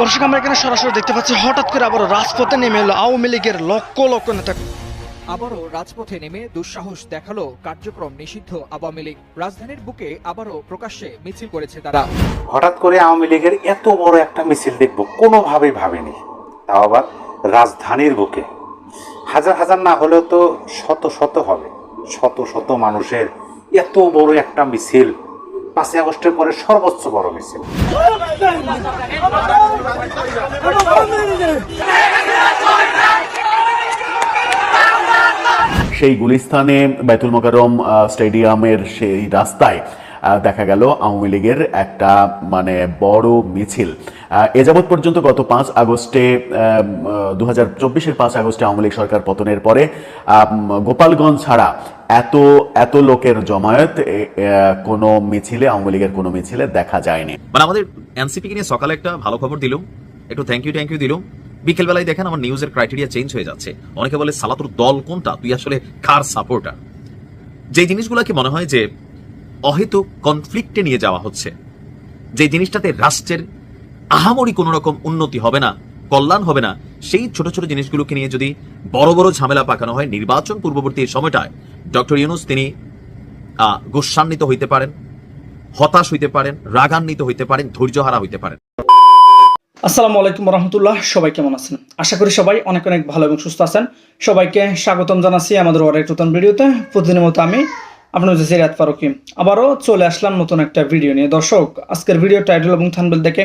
দর্শক আমরা এখানে সরাসরি দেখতে পাচ্ছি হঠাৎ করে আবার রাজপথে নেমে এলো আওয়ামী লীগের লক্ষ লক্ষ নেতা। আবারও রাজপথে নেমে দুঃসাহস দেখাল কার্যক্রম নিষিদ্ধ আওয়ামী লীগ। রাজধানীর বুকে আবারও প্রকাশ্যে মিছিল করেছে তারা। হঠাৎ করে আওয়ামী লীগের এত বড় একটা মিছিল দেখব কোনোভাবেই ভাবিনি। তাও আবার রাজধানীর বুকে। হাজার হাজার না হলেও তো শত শত হবে। শত শত মানুষের এত বড় একটা মিছিল। পাঁচই আগস্টের পরে সর্বোচ্চ বড় মিছিল সেই গুলিস্তানে বাইতুল মোকারম স্টেডিয়ামের সেই রাস্তায় দেখা গেল আওয়ামী লীগের একটা মানে বড় মিছিল। এ যাবৎ পর্যন্ত গত পাঁচ আগস্টে দু হাজার চব্বিশের পাঁচ আগস্টে আওয়ামী লীগ সরকার পতনের পরে গোপালগঞ্জ ছাড়া এত এত লোকের জমায়েত কোনো মিছিলে, আওয়ামী লীগের কোনো মিছিলে দেখা যায়নি। মানে আমাদের এনসিপি কে নিয়ে সকালে একটা ভালো খবর দিলুম। একটু থ্যাংক ইউ থ্যাংক ইউ দিলুম। বিকেল বেলায় দেখেন আমার নিউজের ক্রাইটেরিয়া চেঞ্জ হয়ে যাচ্ছে। অনেকে বলে, সালাতুর দল কোনটা? তুই আসলে কার সাপোর্টার যে জিনিসগুলোকে মনে হয় যে, অহেতুক কনফ্লিক্টে নিয়ে যাওয়া হচ্ছে যে জিনিসটাতে রাষ্ট্রের আহামরি কোনো রকম উন্নতি হবে না কল্যাণ হবে না। সেই ছোট ছোট জিনিসগুলোকে নিয়ে যদি বড় বড় ঝামেলা পাকানো হয় নির্বাচন পূর্ববর্তী সময়টায়, ডক্টর ইউনুস তিনি গোস্বান্বিত হইতে পারেন, হতাশ হইতে পারেন, রাগান্বিত হইতে পারেন, ধৈর্যহারা হইতে পারেন। আসসালামু আলাইকুম রহমতুল্লাহ সবাই কেমন আছেন? আশা করি সবাই অনেক অনেক ভালো এবং সুস্থ আছেন। সবাইকে স্বাগতম জানাচ্ছি আমাদের অনেক নতুন ভিডিওতে। প্রতিদিনের মতো আমি আপনার যে সিরাত ফারুকি। আবারও চলে আসলাম নতুন একটা ভিডিও নিয়ে। দর্শক, আজকের ভিডিও টাইটেল এবং থানবেল দেখে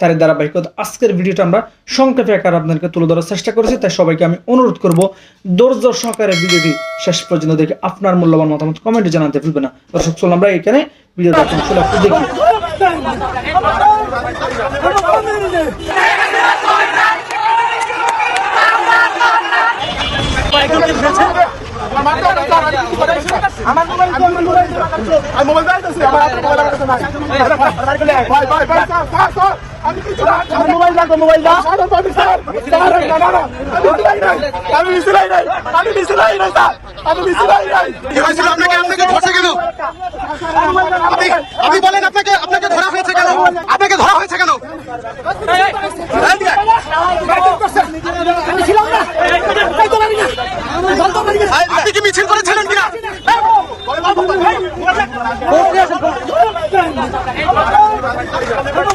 তার ধারাবাহিকতা আজকের ভিডিওটা আমরা সংক্ষেপে আকার আপনাদেরকে তুলে ধরার চেষ্টা করেছি তাই সবাইকে আমি অনুরোধ করব ধৈর্য সহকারে ভিডিওটি শেষ পর্যন্ত দেখে আপনার মূল্যবান মতামত কমেন্টে জানাতে ভুলবে না দর্শক চলুন আমরা এখানে ভিডিওটা এখন শুরু একটু দেখি আমি মোবাইল চাইতেছি আমার হাতে মোবাইল আমার কাছে নাই ভাই ভাই ভাই স্যার স্যার স্যার আমি কিছু না আমার মোবাইল দাও মোবাইল দাও স্যার আমি স্যার স্যার না না না আমি মিসলাই নাই আমি মিসলাই নাই স্যার আমি মিসলাই নাই কি হয়েছিল আপনাকে আপনাকে ধরছে কেন আপনি আপনি বলেন আপনাকে আপনাকে ধরা হয়েছে কেন আপনাকে ধরা হয়েছে কেন আপনি কি মিছিল করেছিলেন কিনা মিছিলে ছিলেন আমার পত্র খুলে গেছে আমি মসজিদে বেরিয়েছি স্যার আমার কসম স্যার আমার কসম স্যার আমার কসম স্যার আমি এই ধরনের লোক নাই মসজিদে বেরিয়েছি স্যার এই মসজিদে তোপ দিলে স্যার ওদেরকে নিচ্ছেন ওদের ওদেরকে কি-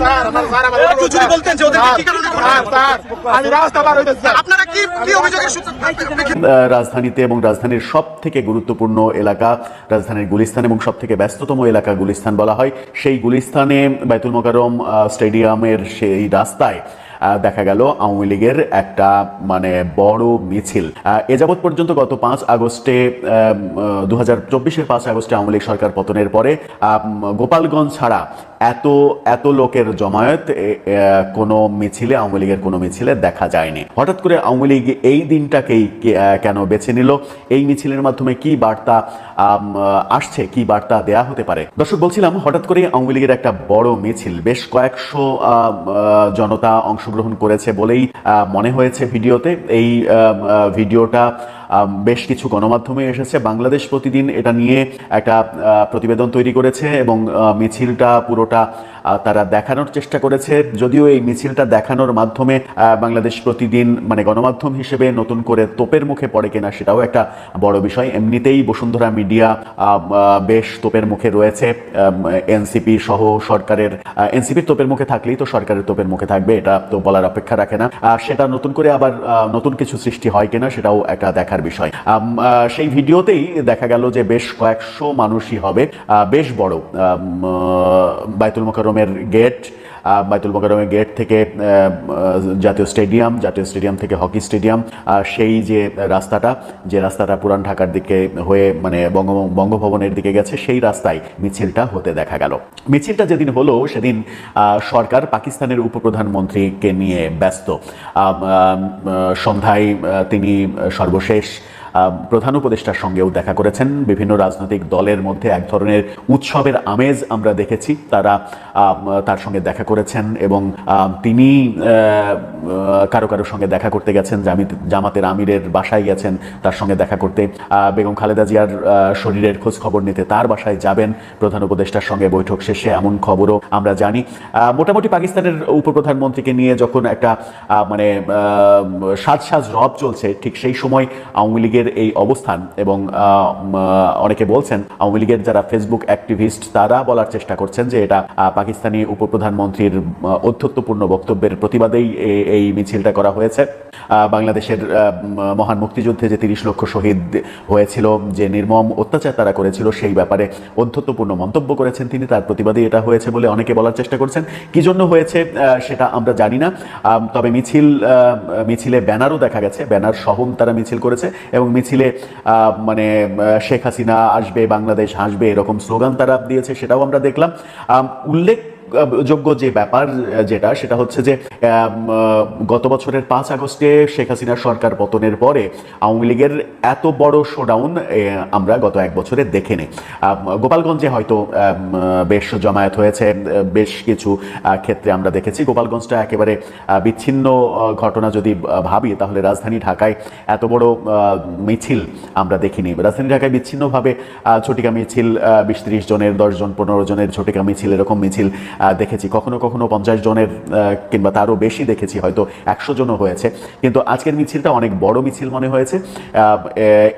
স্যার আমার স্যার আমার একটু যদি বলতেন যে ওদেরকে কি কারণে ধরা স্যার স্যার আমি রাস্তা পার হইতেছি আপনারা কি কি অভিযোগের রাজধানীতে এবং রাজধানীর সব থেকে গুরুত্বপূর্ণ এলাকা রাজধানীর গুলিস্তান এবং সব থেকে ব্যস্ততম এলাকা গুলিস্তান বলা হয়। সেই গুলিস্তানে বাইতুল মোকারম স্টেডিয়ামের সেই রাস্তায় দেখা গেল আওয়ামী লীগের একটা মানে বড় মিছিল। এ যাবৎ পর্যন্ত গত পাঁচ আগস্টে দু হাজার চব্বিশের পাঁচ আগস্টে আওয়ামী লীগ সরকার পতনের পরে গোপালগঞ্জ ছাড়া এত এত লোকের জমায়েত কোনো মিছিলে, আওয়ামী লীগের কোনো মিছিলে দেখা যায়নি। হঠাৎ করে আওয়ামী লীগ এই দিনটাকেই কেন বেছে নিল? এই মিছিলের মাধ্যমে কি বার্তা আসছে, কি বার্তা দেয়া হতে পারে? দর্শক, বলছিলাম, হঠাৎ করে আওয়ামী লীগের একটা বড় মিছিল। বেশ কয়েকশো জনতা অংশগ্রহণ করেছে বলেই মনে হয়েছে ভিডিওতে। এই ভিডিওটা বেশ কিছু গণমাধ্যমে এসেছে। বাংলাদেশ প্রতিদিন এটা নিয়ে একটা প্রতিবেদন তৈরি করেছে এবং মিছিলটা পুরোটা তারা দেখানোর চেষ্টা করেছে। যদিও এই মিছিলটা দেখানোর মাধ্যমে বাংলাদেশ প্রতিদিন মানে গণমাধ্যম হিসেবে নতুন করে তোপের মুখে পড়ে কিনা সেটাও একটা বড় বিষয়। এমনিতেই বসুন্ধরা মিডিয়া বেশ তোপের মুখে রয়েছে। এনসিপি সহ সরকারের এনসিপির তোপের মুখে থাকলেই তো সরকারের তোপের মুখে থাকবে এটা তো বলার অপেক্ষা রাখে না। সেটা নতুন করে আবার নতুন কিছু সৃষ্টি হয় কিনা সেটাও একটা দেখার বিষয়। সেই ভিডিওতেই দেখা গেল যে বেশ কয়েকশো মানুষই হবে বেশ বড় আম, আহ, বাইতুল মোকাররমের গেট বাইতুল মোকাররমের গেট থেকে জাতীয় স্টেডিয়াম জাতীয় স্টেডিয়াম থেকে হকি স্টেডিয়াম সেই যে রাস্তাটা যে রাস্তাটা পুরান ঢাকার দিকে হয়ে মানে বঙ্গ, বঙ্গভবনের দিকে গেছে, সেই রাস্তায় মিছিলটা হতে দেখা গেল। মিছিলটা যেদিন হলো, সেদিন সরকার পাকিস্তানের উপপ্রধানমন্ত্রীকে নিয়ে ব্যস্ত। সন্ধ্যায় তিনি সর্বশেষ প্রধান উপদেষ্টার সঙ্গেও দেখা করেছেন। বিভিন্ন রাজনৈতিক দলের মধ্যে এক ধরনের উৎসবের আমেজ আমরা দেখেছি। তারা তার সঙ্গে দেখা করেছেন এবং তিনি কারও কারোর সঙ্গে দেখা করতে গেছেন। জামিত- জামাতের আমিরের বাসায় গেছেন তার সঙ্গে দেখা করতে। বেগম খালেদা জিয়ার শরীরের খোঁজ খবর নিতে তার বাসায় যাবেন প্রধান উপদেষ্টার সঙ্গে বৈঠক শেষে এমন খবরও আমরা জানি। মোটামুটি পাকিস্তানের উপপ্রধানমন্ত্রীকে নিয়ে যখন একটা মানে সাজ সাজ রব চলছে, ঠিক সেই সময় আওয়ামী লীগের এই অবস্থান এবং অনেকে বলছেন আওয়ামী লীগের যারা ফেসবুক অ্যাক্টিভিস্ট তারা বলার চেষ্টা করছেন যে এটা পাকিস্তানি উপপ্রধানমন্ত্রীর অধ্যত্বপূর্ণ বক্তব্যের প্রতিবাদেই এই মিছিলটা করা হয়েছে। বাংলাদেশের মহান মুক্তিযুদ্ধে যে তিরিশ লক্ষ শহীদ হয়েছিল, যে নির্মম অত্যাচার তারা করেছিল, সেই ব্যাপারে অধ্যত্বপূর্ণ মন্তব্য করেছেন তিনি। তার প্রতিবাদে এটা হয়েছে বলে অনেকে বলার চেষ্টা করছেন। কি জন্য হয়েছে সেটা আমরা জানি না। তবে মিছিল মিছিলে ব্যানারও দেখা গেছে। ব্যানার সহ তারা মিছিল করেছে এবং মিছিলে মানে শেখ হাসিনা আসবে, বাংলাদেশ হাসবে, এরকম স্লোগান তারা দিয়েছে, সেটাও আমরা দেখলাম। উল্লেখ যোগ্য যে ব্যাপার যেটা সেটা হচ্ছে যে গত বছরের পাঁচ আগস্টে শেখ হাসিনার সরকার পতনের পরে আওয়ামী লীগের এত বড় শোডাউন আমরা গত এক বছরে দেখিনি। আম, গোপালগঞ্জে হয়তো বেশ জমায়েত হয়েছে বেশ কিছু ক্ষেত্রে আমরা দেখেছি। গোপালগঞ্জটা একেবারে বিচ্ছিন্ন ঘটনা যদি ভাবি তাহলে রাজধানী ঢাকায় এত বড় মিছিল আমরা দেখিনি। রাজধানী ঢাকায় বিচ্ছিন্নভাবে ঝটিকা মিছিল বিশ ত্রিশ জনের দশ জন পনেরো জনের ঝটিকা মিছিল এরকম মিছিল দেখেছি। কখনো কখনো পঞ্চাশ জনের কিংবা তারও বেশি দেখেছি, হয়তো একশো জনও হয়েছে। কিন্তু আজকের মিছিলটা অনেক বড় মিছিল মনে হয়েছে।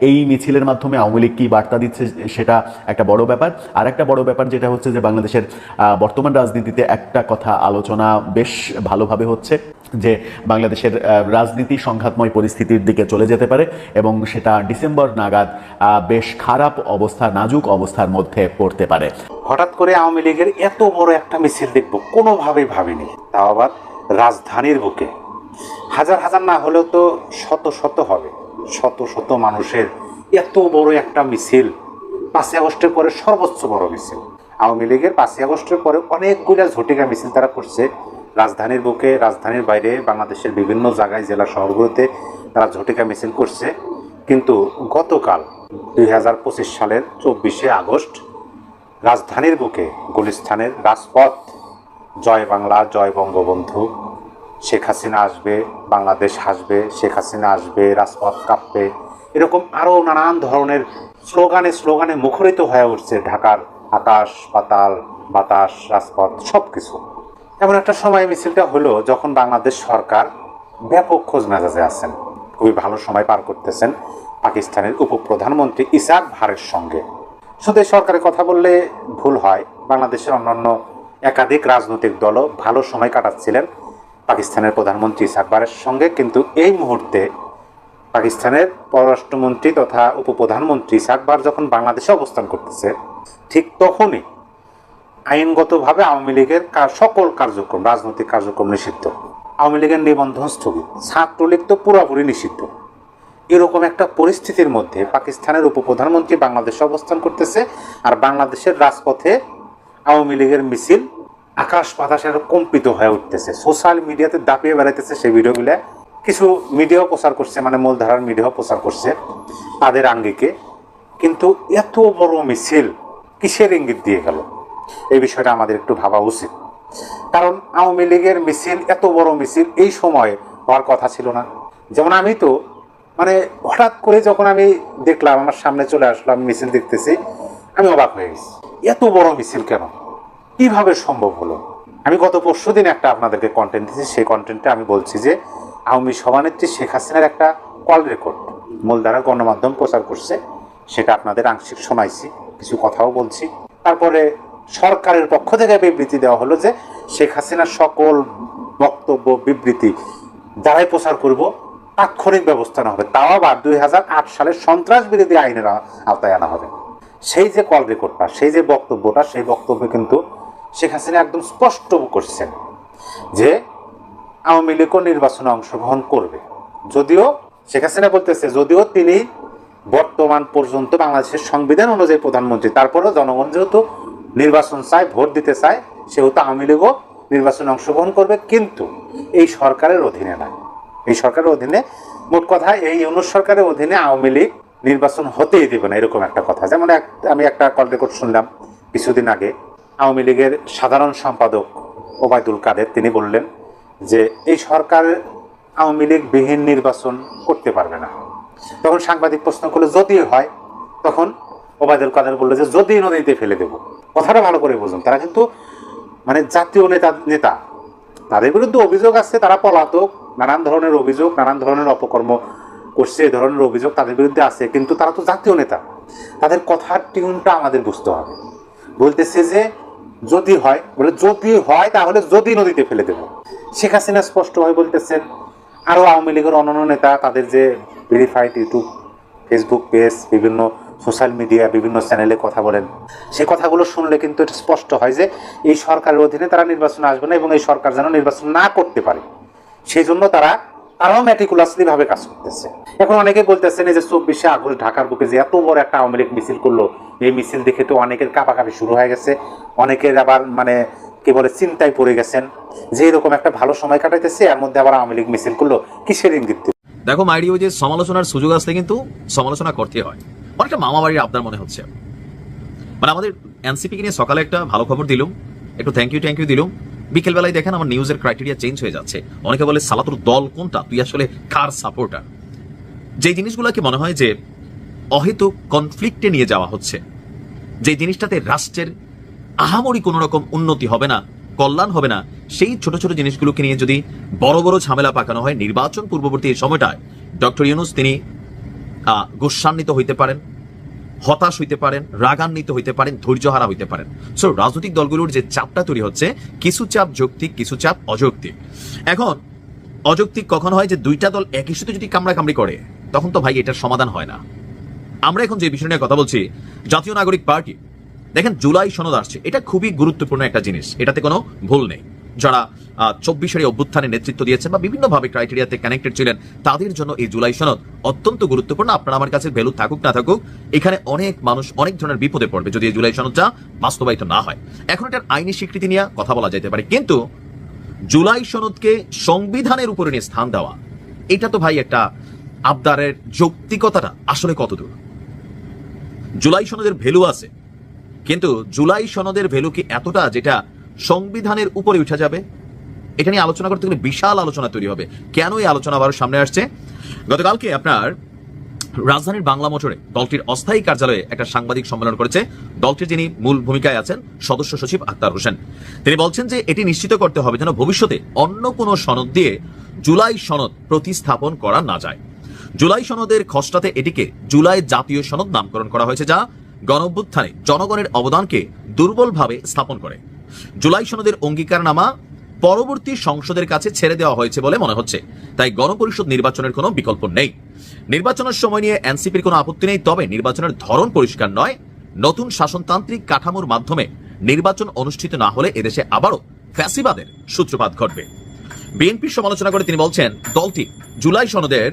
এই মিছিলের মাধ্যমে আওয়ামী লীগ কী বার্তা দিচ্ছে, সেটা একটা বড় ব্যাপার। আর একটা বড় ব্যাপার যেটা হচ্ছে যে বাংলাদেশের বর্তমান রাজনীতিতে একটা কথা আলোচনা বেশ ভালোভাবে হচ্ছে। যে বাংলাদেশের রাজনীতি সংঘাতময় পরিস্থিতির দিকে চলে যেতে পারে এবং সেটা ডিসেম্বর নাগাদ বেশ খারাপ অবস্থা, নাজুক অবস্থার মধ্যে পড়তে পারে। হঠাৎ করে আওয়ামী লীগের এত বড় একটা মিছিল দেখব, কোনোভাবেই ভাবিনি। তাও আবার রাজধানীর বুকে। হাজার হাজার না হলেও তো শত শত হবে। শত শত মানুষের এত বড় একটা মিছিল। পাঁচই আগস্টের পরে সর্বোচ্চ বড় মিছিল। আওয়ামী লীগের পাঁচই আগস্টের পরে অনেকগুলা ঝটিকা মিছিল তারা করছে। রাজধানীর বুকে, রাজধানীর বাইরে, বাংলাদেশের বিভিন্ন জায়গায় জেলা শহরগুলোতে তারা ঝটিকা মিছিল করছে। কিন্তু গতকাল দুই হাজার পঁচিশ সালের চব্বিশে আগস্ট রাজধানীর বুকে গুলিস্তানের রাজপথ, জয় বাংলা, জয় বঙ্গবন্ধু, শেখ হাসিনা আসবে, বাংলাদেশ হাসবে, শেখ হাসিনা আসবে, রাজপথ কাঁপবে, এরকম আরও নানান ধরনের স্লোগানে স্লোগানে মুখরিত হয়ে উঠছে ঢাকার আকাশ, পাতাল, বাতাস, রাজপথ সব কিছু এমন একটা সময় মিছিলটা হলো যখন বাংলাদেশ সরকার ব্যাপক খোঁজ মেজাজে আছেন। খুবই ভালো সময় পার করতেছেন পাকিস্তানের উপপ্রধানমন্ত্রী ইসাক ভারের সঙ্গে। শুধু সরকারের কথা বললে ভুল হয়, বাংলাদেশের অন্যান্য একাধিক রাজনৈতিক দলও ভালো সময় কাটাচ্ছিলেন পাকিস্তানের প্রধানমন্ত্রী ইসাক বারের সঙ্গে, কিন্তু এই মুহূর্তে পাকিস্তানের পররাষ্ট্রমন্ত্রী তথা উপপ্রধানমন্ত্রী ইসাক বার যখন বাংলাদেশে অবস্থান করতেছে, ঠিক তখনই আইনগতভাবে আওয়ামী লীগের সকল কার্যক্রম, রাজনৈতিক কার্যক্রম নিষিদ্ধ। আওয়ামী লীগের নিবন্ধন স্থগিত। ছাত্রলীগ তো পুরোপুরি নিষিদ্ধ। এরকম একটা পরিস্থিতির মধ্যে পাকিস্তানের উপপ্রধানমন্ত্রী বাংলাদেশে অবস্থান করতেছে আর বাংলাদেশের রাজপথে আওয়ামী লীগের মিছিল আকাশ বাতাসের কম্পিত হয়ে উঠতেছে। সোশ্যাল মিডিয়াতে দাপিয়ে বেড়াইতেছে সেই ভিডিওগুলো। কিছু মিডিয়াও প্রচার করছে মানে মূলধারার মিডিয়াও প্রচার করছে তাদের আঙ্গিকে। কিন্তু এত বড় মিছিল কিসের ইঙ্গিত দিয়ে গেল? এই বিষয়টা আমাদের একটু ভাবা উচিত। কারণ আওয়ামী লীগের মিছিল, এত বড় মিছিল এই সময়ে হওয়ার কথা ছিল না। যেমন আমি তো মানে হঠাৎ করে যখন আমি দেখলাম, আমার সামনে চলে আসলাম মিছিল দেখতেছি, আমি অবাক হয়ে গেছি। এত বড় মিছিল কেন? কীভাবে সম্ভব হলো? আমি গত পরশু দিন একটা আপনাদেরকে কন্টেন্ট দিয়েছি, সেই কন্টেন্টে আমি বলছি যে, আওয়ামী সভানেত্রী শেখ হাসিনার একটা কল রেকর্ড মূলধারা গণমাধ্যম প্রচার করছে, সেটা আপনাদের আংশিক শোনাইছি, কিছু কথাও বলছি। তারপরে সরকারের পক্ষ থেকে বিবৃতি দেওয়া হলো যে শেখ হাসিনার সকল বক্তব্য, বিবৃতি যারাই প্রচার করব, তাৎক্ষণিক ব্যবস্থা নেওয়া হবে। তাও আবার দুই হাজার আট সালের সন্ত্রাস বিরোধী আইনের আওতায় আনা হবে। সেই যে কল রেকর্ডটা সেই যে বক্তব্যটা, সেই বক্তব্যে কিন্তু শেখ হাসিনা একদম স্পষ্ট করছেন যে আওয়ামী লীগও নির্বাচনে অংশগ্রহণ করবে। যদিও শেখ হাসিনা বলতেছে, যদিও তিনি বর্তমান পর্যন্ত বাংলাদেশের সংবিধান অনুযায়ী প্রধানমন্ত্রী, তারপরেও জনগণ যেহেতু নির্বাচন চায়, ভোট দিতে চায় সেহেতু আওয়ামী লীগও নির্বাচনে অংশগ্রহণ করবে, কিন্তু এই সরকারের অধীনে না এই সরকারের অধীনে, মোট কথা এই ইউনুস সরকারের অধীনে আওয়ামী লীগ নির্বাচন হতেই দেবে না, এরকম একটা কথা। যেমন এক, আমি একটা কল রেকর্ড শুনলাম কিছুদিন আগে, আওয়ামী লীগের সাধারণ সম্পাদক ওবায়দুল কাদের, তিনি বললেন যে এই সরকার আওয়ামী লীগ বিহীন নির্বাচন করতে পারবে না। তখন সাংবাদিক প্রশ্ন করলে যদি হয়, তখন ওবায়দুল কাদের বলল যে, যদি নদীতে ফেলে দেব। কথাটা ভালো করে বুঝুন। তারা কিন্তু মানে জাতীয় নেতা নেতা, তাদের বিরুদ্ধে অভিযোগ আছে, তারা পলাতক, নানান ধরনের অভিযোগ, নানান ধরনের অপকর্ম করছে এই ধরনের অভিযোগ তাদের বিরুদ্ধে আছে, কিন্তু তারা তো জাতীয় নেতা। তাদের কথার টিউনটা আমাদের বুঝতে হবে। বলতেছে যে, যদি হয়, বলে, যদি হয়, তাহলে যদি নদীতে ফেলে দেব। শেখ হাসিনা স্পষ্টভাবে বলতেছেন আরও আওয়ামী লীগের অন্যান্য নেতা, তাদের যে ভেরিফাইড ইউটিউব ফেসবুক পেজ বিভিন্ন সোশ্যাল মিডিয়া বিভিন্ন চ্যানেলে কথা বলেন। সে কথাগুলো শুনলে কিন্তু এটা স্পষ্ট হয় যে এই সরকারের অধীনে তারা নির্বাচনে আসবে না এবং এই সরকার যেন নির্বাচন না করতে পারে। সেই জন্য তারা তারাও ম্যাটিকুলাসলি ভাবে কাজ করতেছে। এখন অনেকে বলতেছেন যে চব্বিশে আগস্ট ঢাকার বুকে যে এত বড় একটা আওয়ামী লীগ মিছিল করল, এই মিছিল দেখে তো অনেকের কাপাকাপি শুরু হয়ে গেছে। অনেকের আবার মানে কি বলে চিন্তায় পড়ে গেছেন যে এরকম একটা ভালো সময় কাটাইতেছে, এর মধ্যে আবার আওয়ামী লীগ মিছিল করল, কিসের ইঙ্গিত? দেখো মাইডিও যে সমালোচনার সুযোগ আসলে কিন্তু সমালোচনা করতে হয়। অনেকটা মামা বাড়ির আবদার মনে হচ্ছে। মানে আমাদের এনসিপি নিয়ে সকালে একটা ভালো খবর দিলুম, একটু থ্যাংক ইউ থ্যাংক ইউ দিলুম। বিকেলবেলায় দেখেন আমার নিউজের ক্রাইটেরিয়া চেঞ্জ হয়ে যাচ্ছে। অনেকে বলে, সালাতুর দল কোনটা? তুই আসলে কার সাপোর্টার যে জিনিসগুলোকে মনে হয় যে অহেতুক কনফ্লিক্টে নিয়ে যাওয়া হচ্ছে যে জিনিসটাতে রাষ্ট্রের আহামরি কোনো রকম উন্নতি হবে না, কল্যাণ হবে না, সেই ছোট ছোট জিনিসগুলোকে নিয়ে যদি বড় বড় ঝামেলা পাকানো হয়, নির্বাচন পূর্ববর্তী এই সময়টায়, ডক্টর ইউনুস তিনি গোস্বান্বিত হইতে পারেন, হতাশ হইতে পারেন, রাগান্বিত হইতে পারেন ধৈর্যহারা হইতে পারেন। সো রাজনৈতিক দলগুলোর যে চাপটা তৈরি হচ্ছে, কিছু চাপ যৌক্তিক, কিছু চাপ অযৌক্তিক। এখন, অযৌক্তিক কখন হয় যে, দুইটা দল একই সাথে যদি কামড়াকামড়ি করে, তখন তো ভাই এটার সমাধান হয় না। আমরা এখন যে বিষয় নিয়ে কথা বলছি, জাতীয় নাগরিক পার্টি, দেখেন জুলাই সনদ আসছে, এটা খুবই গুরুত্বপূর্ণ একটা জিনিস, এটাতে কোনো ভুল নেই। যারা চব্বিশের এই অভ্যুত্থানে নেতৃত্ব দিয়েছেন বা বিভিন্নভাবে ক্রাইটেরিয়াতে কানেক্টেড ছিলেন, তাদের জন্য এই জুলাই সনদ অত্যন্ত গুরুত্বপূর্ণ। আপনার আমার কাছে ভ্যালু থাকুক, না থাকুক, এখানে অনেক মানুষ অনেক ধরনের বিপদে পড়বে যদি এই জুলাই সনদটা বাস্তবায়িত না হয়। এখন এটার আইনি স্বীকৃতি নিয়ে কথা বলা যেতে পারে, কিন্তু জুলাই সনদকে সংবিধানের উপরে নিয়ে স্থান দেওয়া, এটা তো ভাই একটা আবদারের যৌক্তিকতাটা। আসলে কতদূর? জুলাই সনদের ভ্যালু আছে, কিন্তু জুলাই সনদের ভ্যালু কি এতটা যেটা সংবিধানের উপরে উঠে যাবে। এটা নিয়ে আলোচনা করতে গেলে বিশাল আলোচনা তৈরি হবে। কেন এই আলোচনা আবার সামনে আসছে? গতকালকে আপনার রাজধানীর বাংলা মোটরে দলটির অস্থায়ী কার্যালয়ে একটা সাংবাদিক সম্মেলন করেছে। দলটির যিনি মূল ভূমিকায় আছেন, সদস্য সচিব আক্তার হোসেন। তিনি বলছেন যে এটি নিশ্চিত করতে হবে যেন ভবিষ্যতে অন্য কোনো সনদ দিয়ে জুলাই সনদ প্রতিস্থাপন করা না যায়। জুলাই সনদের খসড়াতে এটিকে জুলাই জাতীয় সনদ নামকরণ করা হয়েছে, যা গণঅভ্যুত্থানে জনগণের অবদানকে দুর্বলভাবে স্থাপন করে। জুলাই সনদের অঙ্গীকারনামা পরবর্তী সংসদের কাছে ছেড়ে দেওয়া হয়েছে বলে মনে হচ্ছে। তাই গণপরিষদ নির্বাচনের কোনো বিকল্প নেই। নির্বাচনের সময় নিয়ে এনসিপির কোনো আপত্তি নেই, তবে নির্বাচনের ধরন পরিষ্কার নয়। নতুন শাসনতান্ত্রিক কাঠামোর মাধ্যমে নির্বাচন অনুষ্ঠিত না হলে এদেশে আবারও ফ্যাসিবাদের সূত্রপাত ঘটবে। বিএনপির সমালোচনা করে তিনি বলছেন, দলটি জুলাই সনদের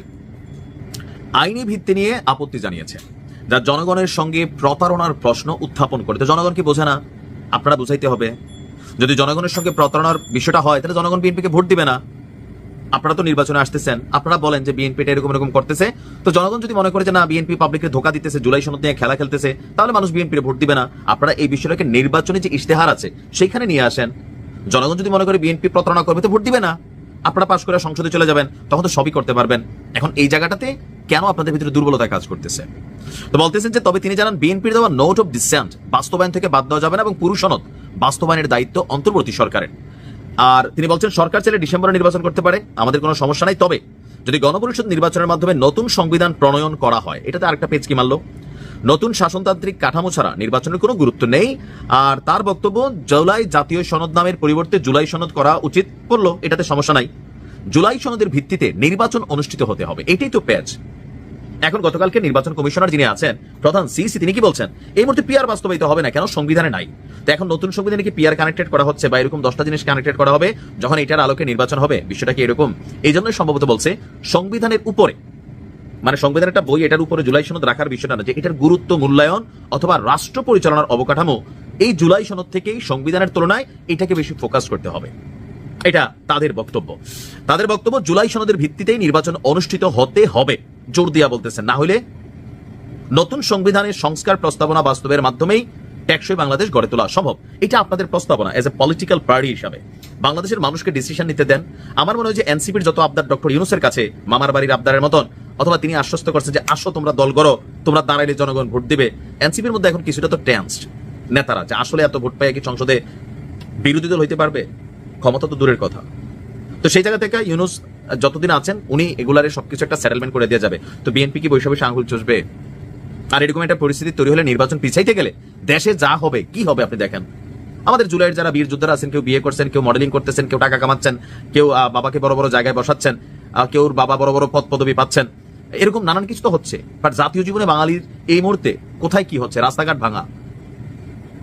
আইনি ভিত্তি নিয়ে আপত্তি জানিয়েছে, যা জনগণের সঙ্গে প্রতারণার প্রশ্ন উত্থাপন করে তো জনগণকে বোঝে না? আপনারা বুঝাইতে হবে। যদি জনগণের সঙ্গে প্রতারণার বিষয়টা হয়, তাহলে জনগণ বিএনপিকে ভোট দিবে না। আপনারা তো নির্বাচনে আসতেছেন, আপনারা বলেন যে বিএনপি এরকম এরকম করতেছে। তো জনগণ যদি মনে করে যে না, বিএনপি পাবলিককে ধোকা দিতেছে, জুলাই সনদ নিয়ে খেলা খেলতেছে, তাহলে মানুষ বিএনপির ভোট দিবে না। আপনারা এই বিষয়টাকে নির্বাচনে যে ইশতেহার আছে, সেইখানে নিয়ে আসেন। জনগণ যদি মনে করে বিএনপি প্রতারণা করবে, তো ভোট দিবে না। আপনারা পাশ করে সংসদে চলে যাবেন, তখন তো সবই করতে পারবেন। এখন এই জায়গাটাতে কেন আপনাদের ভিতরে দুর্বলতা কাজ করতেছে? তো বলতেছেন যে, তবে তিনি জানান, বিএনপির দেওয়া নোট অফ ডিসেন্ট বাস্তবায়ন থেকে বাদ দেওয়া যাবে না এবং পুরুষ সনদ বাস্তবায়নের দায়িত্ব অন্তর্বর্তী সরকারের। আর তিনি বলছেন, সরকার চাইলে ডিসেম্বরে নির্বাচন করতে পারে, আমাদের কোনো সমস্যা নাই। তবে যদি গণপরিষদ নির্বাচনের মাধ্যমে নতুন সংবিধান প্রণয়ন করা হয়, এটাতে আরেকটা পেজ কি মারলো? নতুন শাসনতান্ত্রিক কাঠামো ছাড়া নির্বাচনের কোনো গুরুত্ব নেই। আর তার বক্তব্য, জুলাই জাতীয় সনদ নামের পরিবর্তে জুলাই সনদ করা উচিত। করল, এটাতে সমস্যা নাই। জুলাই সনদের ভিত্তিতে নির্বাচন অনুষ্ঠিত হতে হবে। এটাই তো পেজ। এখন গতকালকে নির্বাচন কমিশনার যিনি আছেন, প্রধান সিসি তিনি কি বলছেন? এই মুহূর্তে পিআর বাস্তবায়িত হবে না কেন? সংবিধানে নাই। তো এখন নতুন সংবিধানে কি পিআর কানেক্টেড করা হচ্ছে বা এরকম দশটা জিনিস কানেক্টেড করা হবে যখন এটার আলোকে নির্বাচন হবে? বিষয়টা কি এরকম? এই জন্যই সম্ভবত বলছে, সংবিধানের উপরে মানে সংবিধানের একটা বই এটার উপরে জুলাই সনদ রাখার বিষয়টা না, যে এটার গুরুত্ব মূল্যায়ন অথবা রাষ্ট্র পরিচালনার অবকাঠামো, এই জুলাই সনদ থেকেই সংবিধানের তুলনায় এটাকে বেশি ফোকাস করতে হবে। এটা তাদের বক্তব্য। তাদের বক্তব্য, জুলাই সনদের ভিত্তিতেই নির্বাচন অনুষ্ঠিত হতে হবে। জোর দিয়া বলতেছেন, না হলে নতুন সংবিধানের সংস্কার প্রস্তাবনা বাস্তবের মাধ্যমেই টেকসই বাংলাদেশ গড়ে তোলা সম্ভব। এটা আপনাদের প্রস্তাবনা এজ এ পলিটিক্যাল পার্টি হিসাবে। বাংলাদেশের মানুষকে ডিসিশন নিতে দেন। আমার মনে হয় যে এনসিপির যত আবদার ডক্টর ইউনুসের কাছে, মামার বাড়ির আবদারের মতন, অথবা তিনি আশ্বস্ত করছেন যে, আসো, তোমরা দল করো তোমরা দাঁড়াইলে জনগণ ভোট দিবে। এনসিপির মধ্যে এখন কিছুটা তো টেন্সড নেতারা, যে আসলে এত ভোট পাইয়া কি সংসদে বিরোধী দল হইতে পারবে? ক্ষমতা তো দূরের কথা। তো সেই জায়গা থেকে ইউনুস যতদিন আছেন, উনি এগুলারে সবকিছু একটা সেটেলমেন্ট করে দেওয়া যাবে। তো বিএনপি কি বৈশাখে আঙুল চষবে? আর এরকম একটা পরিস্থিতি তৈরি হলে নির্বাচন পিছাইতে গেলে দেশে যা হবে, কি হবে আপনি দেখেন? আমাদের জুলাইয়ের যারা বীর যোদ্ধারা আছেন, কেউ বিয়ে করছেন, কেউ মডেলিং করতেছেন, কেউ টাকা কামাচ্ছেন, কেউ বাবাকে বড় বড় জায়গায় বসাচ্ছেন কেউ বাবা বড় বড় পদ পদবি পাচ্ছেন। এরকম নানান কিছু তো হচ্ছে। বাট জাতীয় জীবনে বাঙালির এই মুহূর্তে কোথায় কি হচ্ছে? রাস্তাঘাট ভাঙা।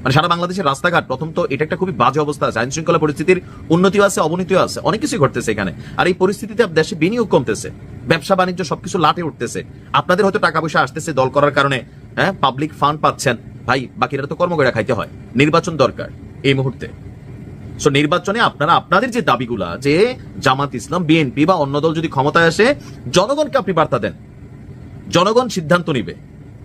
মানে সারা বাংলাদেশের রাস্তাঘাট প্রথম তো এটা একটা খুবই বাজে অবস্থা আছে আইন শৃঙ্খলা পরিস্থিতির উন্নতিও আছে, অবনতিও আছে, অনেক কিছু ঘটতেছে এখানে। আর এই পরিস্থিতিতে দেশে বিনিয়োগ কমতেছে, ব্যবসা বাণিজ্য সবকিছু লাটে উঠতেছে। আপনাদের হয়তো টাকা পয়সা আসতেছে দল করার কারণে হ্যাঁ পাবলিক ফান্ড পাচ্ছেন। ভাই, বাকিরা তো কর্ম করে খাইতে হয়, নির্বাচন দরকার এই মুহূর্তে। সো নির্বাচনে আপনারা, আপনাদের যে দাবিগুলা, যে জামাত ইসলাম, বিএনপি বা অন্য দল যদি ক্ষমতায় আসে, জনগণকে আপনি বার্তা দেন। জনগণ সিদ্ধান্ত নিবে।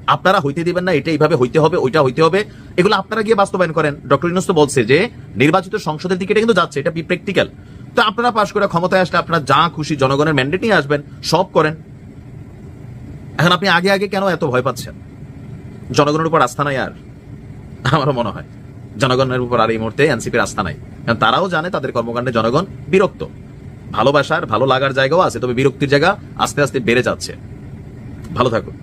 আপনারা হইতে দিবেন না, এটা এইভাবে হইতে হবে, ওইটা হইতে হবে। এগুলো আপনারা গিয়ে বাস্তবায়ন করেন। ডক্টর ইউনুস তো বলছে যে, নির্বাচিত সংসদের দিকে এটা কিন্তু যাচ্ছে, এটা প্র্যাকটিক্যাল তো আপনারা পাশ করে ক্ষমতায় আসলে আপনারা যা খুশি জনগণের ম্যান্ডেট নিয়ে আসবেন, সব করেন। এখন আপনি আগে আগে কেন এত ভয় পাচ্ছেন? জনগণের উপর আস্থা নাই আর, আমারও মনে হয়। জনগণের উপর আর এই মুহূর্তে এনসিপির আস্থা নাই। কারণ তারাও জানে তাদের কর্মকাণ্ডে জনগণ বিরক্ত। ভালোবাসার, ভালো লাগার জায়গাও আছে, তবে বিরক্তির জায়গা আস্তে আস্তে বেড়ে যাচ্ছে। ভালো থাকুন।